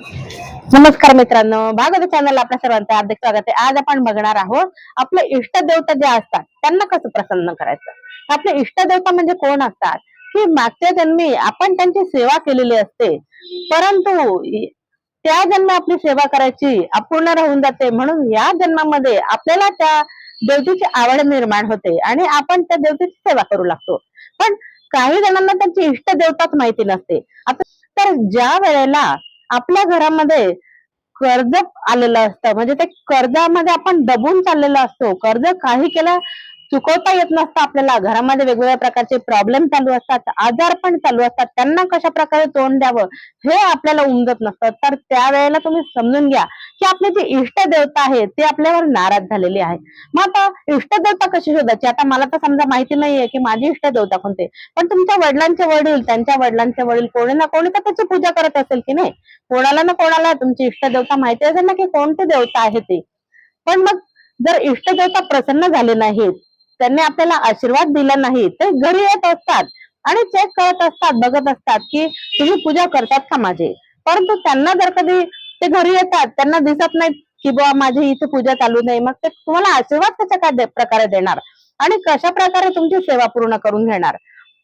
नमस्कार मित्रांनो भागवत चॅनल आपल्या सर्वांचं हार्दिक स्वागत आहे. आज आपण बघणार आहोत आपले इष्ट देवता जे असतात त्यांना कसं प्रसन्न करायचं? आपले इष्ट देवता म्हणजे कोण असतात? की मागच्या जन्मी आपण त्यांची सेवा केलेली असते. परंतु त्या जन्म आपली सेवा करायची अपूर्ण राहून जाते. म्हणून या जन्मामध्ये आपल्याला त्या देवतेची आवड निर्माण होते आणि आपण त्या देवतेची सेवा करू लागतो. पण काही जणांना त्यांची इष्ट देवताच माहिती नसते. आता तर ज्या वेळेला आपल्या घरामध्ये कर्ज आलेलं असतं. म्हणजे ते कर्जामध्ये आपण दबून चाललेलो असतो. कर्ज काही केलं चुकवता येत नसतं आपल्याला. घरामध्ये वेगवेगळ्या प्रकारचे प्रॉब्लेम चालू असतात आजार पण चालू असतात. त्यांना कशा प्रकारे तोंड द्यावं हे आपल्याला उमजत नसतं. तर त्यावेळेला तुम्ही समजून घ्या की आपले जे इष्ट देवता आहे ते आपल्यावर नाराज झालेली आहे मग आता इष्ट देवता कशी शोधायची? आता मला तर समजा माहिती नाहीये की माझी इष्ट देवता कोणते. पण तुमच्या वडिलांचे वडील त्यांच्या वडिलांचे वडील कोणी ना कोणी तर त्याची पूजा करत असेल की नाही? कोणाला ना कोणाला तुमची इष्ट देवता माहिती असेल ना की कोणती देवता आहे ते. पण मग जर इष्ट देवता प्रसन्न झाले नाहीत त्यांनी आपल्याला आशीर्वाद दिला नाही. ते घरी येत असतात आणि चेक करत असतात बघत असतात की तुम्ही पूजा करतात का माझे? परंतु त्यांना जर कधी ते घरी येतात त्यांना दिसत नाही की बुवा माझी इथे पूजा चालू नाही मग ते तुम्हाला आशीर्वाद कशा काय प्रकारे देणार? आणि कशा प्रकारे तुमची सेवा पूर्ण करून घेणार?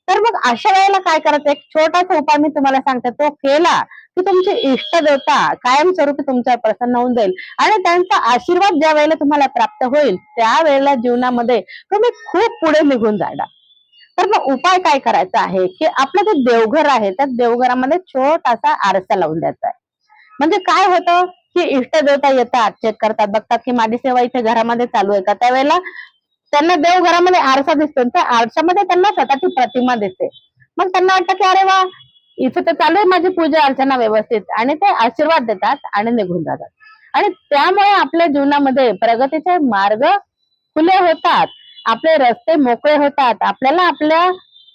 तर मग अशा वेळेला काय करायचं? एक छोटासा उपाय मी तुम्हाला सांगते. तो केला ती तुमची इष्ट देवता कायमस्वरूपी तुमच्यावर प्रसन्न होऊन जाईल आणि त्यांचा आशीर्वाद ज्या वेळेला तुम्हाला प्राप्त होईल त्या वेळेला जीवनामध्ये तुम्ही खूप पुढे निघून जाणार. तर मग उपाय काय करायचा आहे की आपलं जे देवघर आहे त्या देवघरामध्ये छोटासा आरसा लावून द्यायचा आहे. म्हणजे काय होतं की इष्ट देवता येतात चेक करतात बघतात की माझी सेवा इथे घरामध्ये चालू आहे का? त्यावेळेला त्यांना देवघरामध्ये आरसा दिसतो त्या आरशामध्ये त्यांना स्वतःची प्रतिमा दिसते. मग त्यांना वाटतं की अरे वा इथं तर चालू आहे माझी पूजा अर्चना व्यवस्थित आणि ते आशीर्वाद देतात आणि निघून जातात. आणि त्यामुळे आपल्या जीवनामध्ये प्रगतीचे मार्ग खुले होतात आपले रस्ते मोकळे होतात आपल्याला आपल्या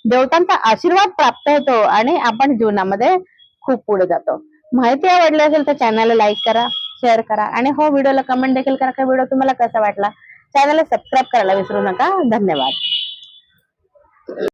देवतांचा आशीर्वाद प्राप्त होतो आणि आपण जीवनामध्ये खूप पुढे जातो. माहिती आवडली असेल तर चॅनलला लाईक करा शेअर करा आणि हो व्हिडिओला कमेंट देखील करा का व्हिडिओ तुम्हाला कसा वाटला. चॅनलला सबस्क्राईब करायला विसरू नका. धन्यवाद.